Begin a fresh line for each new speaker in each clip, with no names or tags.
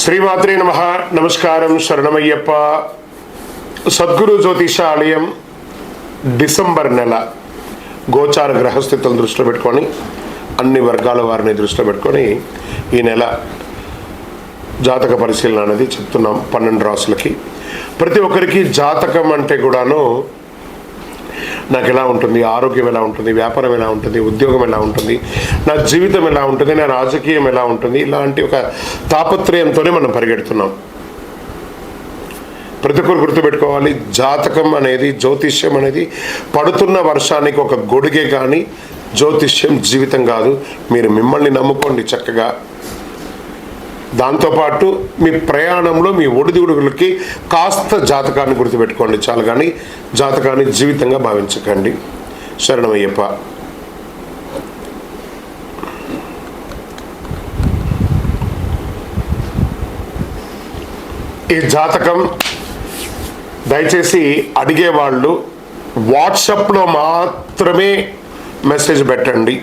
శ్రీమాత్రే నమ. నమస్కారం శరణమయ్యప్ప. సద్గురు జ్యోతిష ఆలయం డిసెంబర్ నెల. గోచార గ్రహస్థితులను దృష్టిలో పెట్టుకొని అన్ని వర్గాల వారిని దృష్టిలో పెట్టుకొని ఈ నెల జాతక పరిశీలన అనేది చెప్తున్నాం పన్నెండు రాసులకి. ప్రతి ఒక్కరికి జాతకం అంటే కూడాను నాకు ఎలా ఉంటుంది ఆరోగ్యం ఎలా ఉంటుంది వ్యాపారం ఎలా ఉంటుంది ఉద్యోగం ఎలా ఉంటుంది నా జీవితం ఎలా ఉంటుంది నా రాజకీయం ఎలా ఉంటుంది ఇలాంటి ఒక తాపత్రయంతోనే మనం పరిగెడుతున్నాం. ప్రతి ఒక్కరు గుర్తుపెట్టుకోవాలి జాతకం అనేది జ్యోతిష్యం అనేది పడుతున్న వర్షానికి ఒక గొడుగే కానీ జ్యోతిష్యం జీవితం కాదు. మీరు మిమ్మల్ని నమ్ముకోండి చక్కగా. దాంతోపాటు మీ ప్రయాణంలో మీ ఒడిదుడుగులకి కాస్త జాతకాన్ని గుర్తుపెట్టుకోండి చాలు కానీ జాతకాన్ని జీవితంగా భావించకండి. శరణమయ్యప్ప. ఈ జాతకం దయచేసి అడిగేవాళ్ళు వాట్సప్లో మాత్రమే మెసేజ్ పెట్టండి.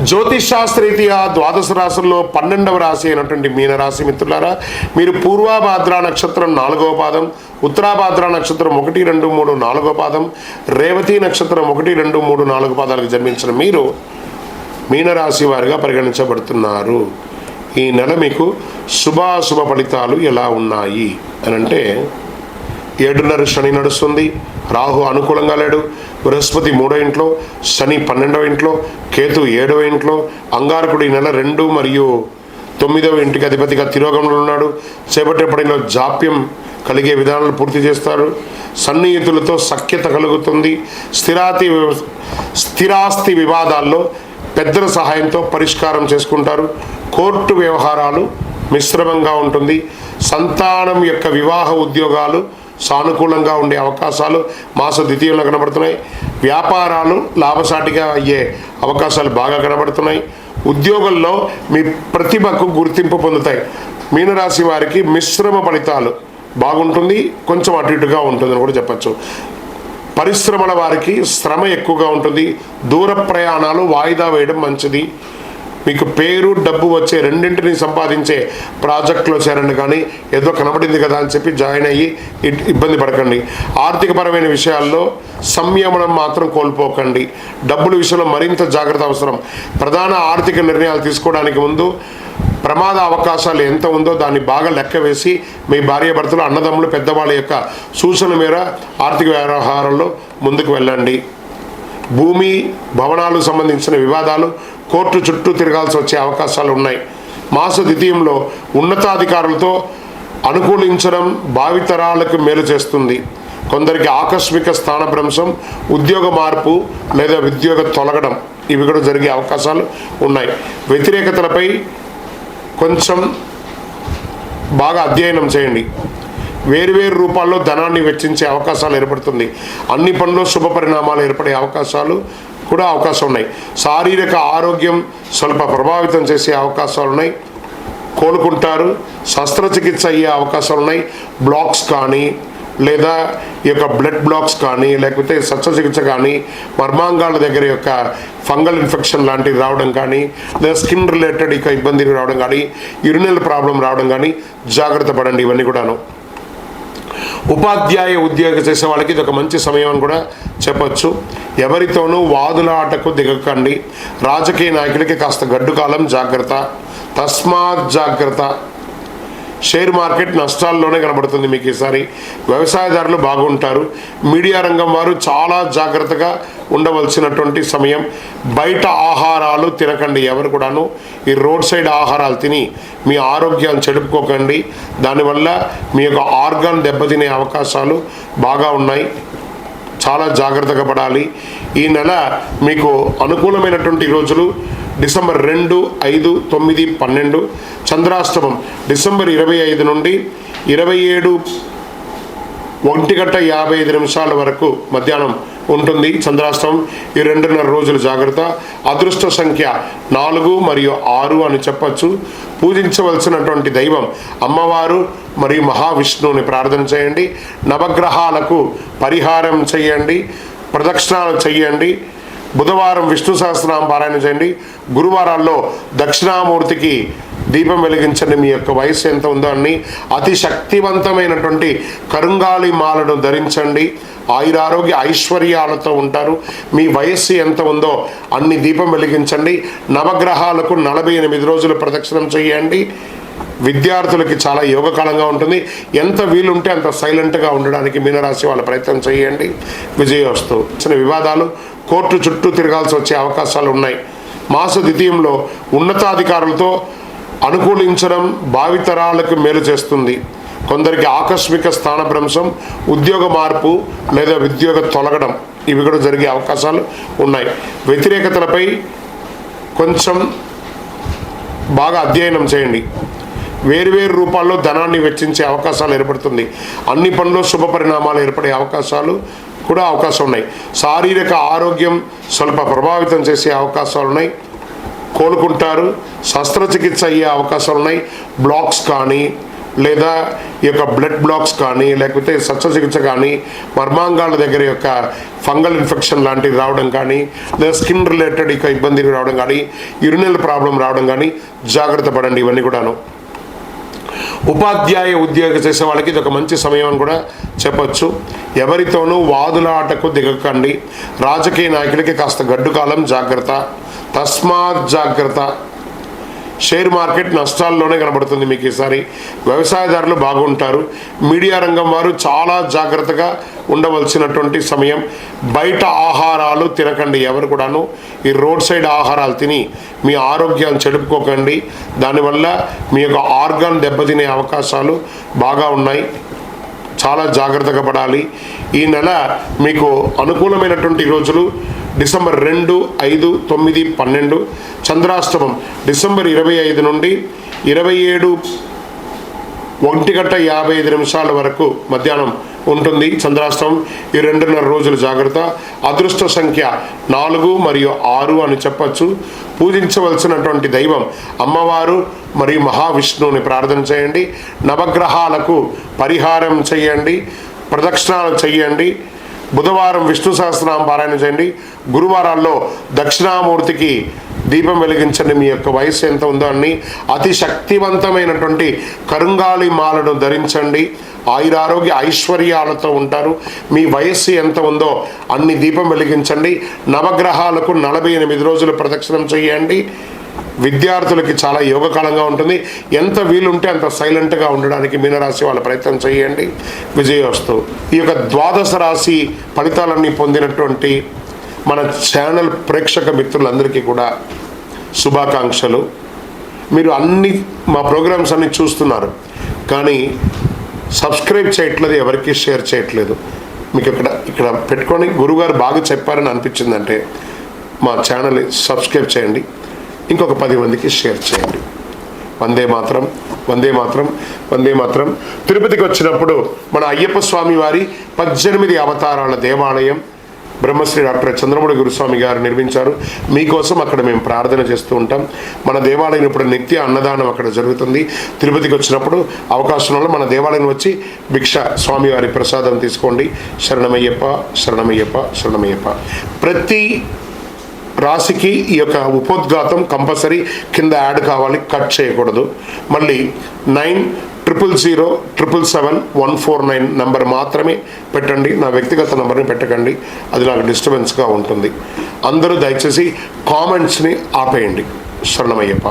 జ్యోతిష్ శాస్త్రరీత్యా ద్వాదశ రాశుల్లో పన్నెండవ రాశి అయినటువంటి మీనరాశి మిత్రులారా మీరు పూర్వాభాద్ర నక్షత్రం నాలుగవ పాదం ఉత్తరాభాద్ర నక్షత్రం ఒకటి రెండు మూడు నాలుగో పాదం రేవతి నక్షత్రం ఒకటి రెండు మూడు నాలుగు పాదాలకు జన్మించిన మీరు మీనరాశి వారిగా పరిగణించబడుతున్నారు. ఈ నెల మీకు శుభాశుభ ఫలితాలు ఎలా ఉన్నాయి? అనంటే ఏడున్నర శని నడుస్తుంది. రాహు అనుకూలంగా లేడు. బృహస్పతి మూడో ఇంట్లో శని పన్నెండవ ఇంట్లో కేతు ఏడవ ఇంట్లో అంగారకుడు ఈ నెల రెండు మరియు తొమ్మిదవ ఇంటికి అధిపతిగా తిరోగంలో ఉన్నాడు. చేపట్టే పడిలో జాప్యం కలిగే విధానాలు పూర్తి చేస్తారు. సన్నిహితులతో సఖ్యత కలుగుతుంది. స్థిరాతి స్థిరాస్తి వివాదాల్లో పెద్దల సహాయంతో పరిష్కారం చేసుకుంటారు. కోర్టు వ్యవహారాలు మిశ్రమంగా ఉంటుంది. సంతానం యొక్క వివాహ ఉద్యోగాలు సానుకూలంగా ఉండే అవకాశాలు మాస ద్వితీయంలో కనబడుతున్నాయి. వ్యాపారాలు లాభసాటిగా అయ్యే అవకాశాలు బాగా కనబడుతున్నాయి. ఉద్యోగంలో మీ ప్రతిభకు గుర్తింపు పొందుతాయి. మీనరాశి వారికి మిశ్రమ ఫలితాలు బాగుంటుంది కొంచెం అటు ఇటుగా ఉంటుందని కూడా చెప్పచ్చు. పరిశ్రమల వారికి శ్రమ ఎక్కువగా ఉంటుంది. దూర ప్రయాణాలు వాయిదా వేయడం మంచిది. మీకు పేరు డబ్బు వచ్చే రెండింటిని సంపాదించే ప్రాజెక్టులో చేరండి కానీ ఏదో కనబడింది కదా అని చెప్పి జాయిన్ అయ్యి ఇ- ఇబ్బంది పడకండి. ఆర్థికపరమైన విషయాల్లో సంయమనం మాత్రం కోల్పోకండి. డబ్బుల విషయంలో మరింత జాగ్రత్త అవసరం. ప్రధాన ఆర్థిక నిర్ణయాలు తీసుకోవడానికి ముందు ప్రమాద అవకాశాలు ఎంత ఉందో దాన్ని బాగా లెక్క వేసి మీ భార్యాభర్తలు అన్నదమ్ములు పెద్దవాళ్ళ యొక్క సూచన మేర ఆర్థిక వ్యవహారంలో ముందుకు వెళ్ళండి. భూమి భవనాలు సంబంధించిన వివాదాలు కోర్టు చుట్టూ తిరగాల్సి వచ్చే అవకాశాలు ఉన్నాయి. మాస ద్వితీయంలో ఉన్నతాధికారులతో అనుకూలించడం భావితరాలకు మేలు చేస్తుంది. కొందరికి ఆకస్మిక స్థానభ్రంశం ఉద్యోగ మార్పు లేదా ఉద్యోగ తొలగడం ఇవి కూడా జరిగే అవకాశాలు ఉన్నాయి. వ్యతిరేకతలపై కొంచెం బాగా అధ్యయనం చేయండి. వేరువేరు రూపాల్లో ధనాన్ని వెచ్చించే అవకాశాలు ఏర్పడుతుంది. అన్ని పనుల్లో శుభ పరిణామాలు ఏర్పడే అవకాశాలు కూడా అవకాశం ఉన్నాయి శారీరక ఆరోగ్యం స్వల్ప ప్రభావితం చేసే అవకాశాలు ఉన్నాయి కోలుకుంటారు. శస్త్రచికిత్స అయ్యే అవకాశాలు ఉన్నాయి బ్లాక్స్ కానీ లేదా ఈ యొక్క బ్లడ్ బ్లాక్స్ కానీ లేకపోతే శస్త్రచికిత్స కానీ మర్మాంగాల దగ్గర యొక్క ఫంగల్ ఇన్ఫెక్షన్ లాంటివి రావడం కానీ లేదా స్కిన్ రిలేటెడ్ ఇక ఇబ్బంది రావడం కానీ యూరినల్ ప్రాబ్లం రావడం కానీ జాగ్రత్త పడండి ఇవన్నీ కూడాను. ఉపాధ్యాయ ఉద్యోగం చేసే వాళ్ళకి ఇది ఒక మంచి సమయం అని కూడా చెప్పచ్చు. ఎవరితోనూ వాదులాటకు దిగకండి. రాజకీయ నాయకులకి కాస్త గడ్డు కాలం జాగ్రత్త. తస్మాత్ జాగ్రత్త. షేర్ మార్కెట్ నష్టాల్లోనే కనబడుతుంది మీకు ఈసారి. వ్యవసాయదారులు బాగుంటారు. మీడియా రంగం వారు చాలా జాగ్రత్తగా ఉండవలసినటువంటి సమయం. బయట ఆహారాలు తినకండి ఎవరు కూడాను. ఈ రోడ్ సైడ్ ఆహారాలు తిని మీ ఆరోగ్యాన్ని చెడుపుకోకండి. దానివల్ల మీ యొక్క ఆర్గాన్ దెబ్బతినే అవకాశాలు బాగా ఉన్నాయి. చాలా జాగ్రత్తగా పడాలి. ఈ నెల మీకు అనుకూలమైనటువంటి రోజులు డిసెంబర్ రెండు ఐదు తొమ్మిది పన్నెండు చంద్రాష్టమం డిసెంబర్ ఇరవై ఐదు నుండి ఇరవై ఏడు ఒంటి గంట యాభై ఐదు నిమిషాల వరకు మధ్యాహ్నం ఉంటుంది. చంద్రాష్టమం ఈ రెండున్నర రోజులు జాగ్రత్త. అదృష్ట సంఖ్య నాలుగు మరియు ఆరు అని చెప్పచ్చు. పూజించవలసినటువంటి దైవం అమ్మవారు మరియు మహావిష్ణువుని ప్రార్థన చేయండి. నవగ్రహాలకు పరిహారం చేయండి. ప్రదక్షిణాలు చేయండి. బుధవారం విష్ణు సహస్రనామ పారాయణ చేయండి. గురువారాల్లో దక్షిణామూర్తికి దీపం వెలిగించండి. మీ యొక్క వయసు ఎంత ఉందో అని అతి శక్తివంతమైనటువంటి కరుంగాలి మాలను ధరించండి. ఆయురారోగ్య ఐశ్వర్యాలతో ఉంటారు. మీ వయస్సు ఎంత ఉందో అన్ని దీపం వెలిగించండి. నవగ్రహాలకు నలభై ఎనిమిది రోజులు ప్రదక్షిణం చేయండి. విద్యార్థులకి చాలా యోగకాలంగా ఉంటుంది. ఎంత వీలుంటే అంత సైలెంట్గా ఉండడానికి మీనరాశి వాళ్ళ ప్రయత్నం చేయండి. విజయోస్తు చిన్న వివాదాలు కోర్టు చుట్టూ తిరగాల్సి వచ్చే అవకాశాలు ఉన్నాయి. మాస ద్వితీయంలో ఉన్నతాధికారులతో అనుకూలించడం భావితరాలకు మేలు చేస్తుంది. కొందరికి ఆకస్మిక స్థానభ్రంశం ఉద్యోగ మార్పు లేదా ఉద్యోగ తొలగడం ఇవి కూడా జరిగే అవకాశాలు ఉన్నాయి. వ్యతిరేకతలపై కొంచెం బాగా అధ్యయనం చేయండి. వేరువేరు రూపాల్లో ధనాన్ని వెచ్చించే అవకాశాలు ఏర్పడుతుంది. అన్ని పనులు శుభ పరిణామాలు ఏర్పడే అవకాశాలు కూడా అవకాశం ఉన్నాయి. శారీరక ఆరోగ్యం స్వల్ప ప్రభావితం చేసే అవకాశాలు ఉన్నాయి. కోలుకుంటారు శస్త్రచికిత్స అయ్యే అవకాశాలు ఉన్నాయి. బ్లాక్స్ కానీ లేదా ఈ యొక్క బ్లడ్ బ్లాక్స్ కానీ లేకపోతే శస్త్రచికిత్స కానీ మర్మాంగాల దగ్గర యొక్క ఫంగల్ ఇన్ఫెక్షన్ లాంటివి రావడం కానీ లేదా స్కిన్ రిలేటెడ్ ఇక ఇబ్బంది రావడం కానీ ఇరునెల ప్రాబ్లం రావడం కానీ జాగ్రత్త పడండి ఇవన్నీ కూడాను. ఉపాధ్యాయ ఉద్యోగం చేసే వాళ్ళకి ఇది ఒక మంచి సమయం అని కూడా చెప్పచ్చు. ఎవరితోనూ వాదులాటకు దిగకండి. రాజకీయ నాయకులకి కాస్త గడ్డు కాలం జాగ్రత్త. తస్మాత్ జాగ్రత్త. షేర్ మార్కెట్ నష్టాల్లోనే కనబడుతుంది మీకు ఈసారి. వ్యవసాయదారులు బాగుంటారు. మీడియా రంగం వారు చాలా జాగ్రత్తగా ఉండవలసినటువంటి సమయం. బయట ఆహారాలు తినకండి ఎవరు కూడాను. ఈ రోడ్ సైడ్ ఆహారాలు తిని మీ ఆరోగ్యాన్ని చెడుపుకోకండి. దానివల్ల మీ యొక్క ఆర్గాన్ దెబ్బతినే అవకాశాలు బాగా ఉన్నాయి. చాలా జాగ్రత్తగా పడాలి. ఈ నెల మీకు అనుకూలమైనటువంటి రోజులు డిసెంబర్ రెండు ఐదు తొమ్మిది పన్నెండు. చంద్రాష్టమం డిసెంబర్ ఇరవై ఐదు నుండి ఇరవై ఏడు ఒంటి గంట యాభై ఐదు నిమిషాల వరకు మధ్యాహ్నం ఉంటుంది చంద్రాష్టమం. ఈ రెండున్నర రోజులు జాగ్రత్త. అదృష్ట సంఖ్య నాలుగు మరియు ఆరు అని చెప్పచ్చు. పూజించవలసినటువంటి దైవం అమ్మవారు మరియు మహావిష్ణువుని ప్రార్థన చేయండి. నవగ్రహాలకు పరిహారం చేయండి. ప్రదక్షిణాలు చేయండి. బుధవారం విష్ణు సహస్రనామ పారాయణ చేయండి. గురువారాల్లో దక్షిణామూర్తికి దీపం వెలిగించండి. మీ యొక్క వయసు ఎంత ఉందో అని అతి శక్తివంతమైనటువంటి కరుంగాలి మాలను ధరించండి. ఆయురారోగ్య ఐశ్వర్యాలతో ఉంటారు. మీ వయస్సు ఎంత ఉందో అన్ని దీపం వెలిగించండి. నవగ్రహాలకు నలభై ఎనిమిది రోజులు ప్రదక్షిణం చేయండి. విద్యార్థులకి చాలా యోగకాలంగా ఉంటుంది. ఎంత వీలుంటే అంత సైలెంట్గా ఉండడానికి మీనరాశి వాళ్ళ ప్రయత్నం చేయండి. విజయోస్తు ఈ యొక్క ద్వాదశ రాశి ఫలితాలన్నీ పొందినటువంటి మన ఛానల్ ప్రేక్షక మిత్రులందరికీ కూడా శుభాకాంక్షలు. మీరు అన్ని మా ప్రోగ్రామ్స్ అన్ని చూస్తున్నారు. కానీ సబ్స్క్రైబ్ చేయట్లేదు ఎవరికి షేర్ చేయట్లేదు. మీకు ఇక్కడ ఇక్కడ పెట్టుకొని గురుగారు బాగా చెప్పారని అనిపించిందంటే మా ఛానల్ని సబ్స్క్రైబ్ చేయండి. ఇంకొక పది మందికి షేర్ చేయండి. వందే మాత్రం వందే మాత్రం వందే మాత్రం. తిరుపతికి వచ్చినప్పుడు మన అయ్యప్ప స్వామి వారి పద్దెనిమిది అవతారాల దేవాలయం బ్రహ్మశ్రీ డాక్టర్ చంద్రమూడి గురుస్వామి గారు నిర్మించారు. మీకోసం అక్కడ మేము ప్రార్థన చేస్తూ ఉంటాం. మన దేవాలయం ఇప్పుడు నిత్య అన్నదానం అక్కడ జరుగుతుంది. తిరుపతికి వచ్చినప్పుడు అవకాశం వల్ల మన దేవాలయం వచ్చి భిక్ష స్వామివారి ప్రసాదం తీసుకోండి. శరణమయ్యప్ప శరణమయ్యప్ప శరణమయ్యప్ప. ప్రతి రాశికి ఈ యొక్క ఉపోద్ఘాతం కంపల్సరీ కింద యాడ్ కావాలి కట్ చేయకూడదు. మళ్ళీ nine triple zero triple seven one four nine number మాత్రమే పెట్టండి. నా వ్యక్తిగత నెంబర్ని పెట్టకండి. అది నాకు డిస్టర్బెన్స్గా ఉంటుంది. అందరూ దయచేసి కామెంట్స్ని ఆపేయండి. శరణమయ్యప్ప.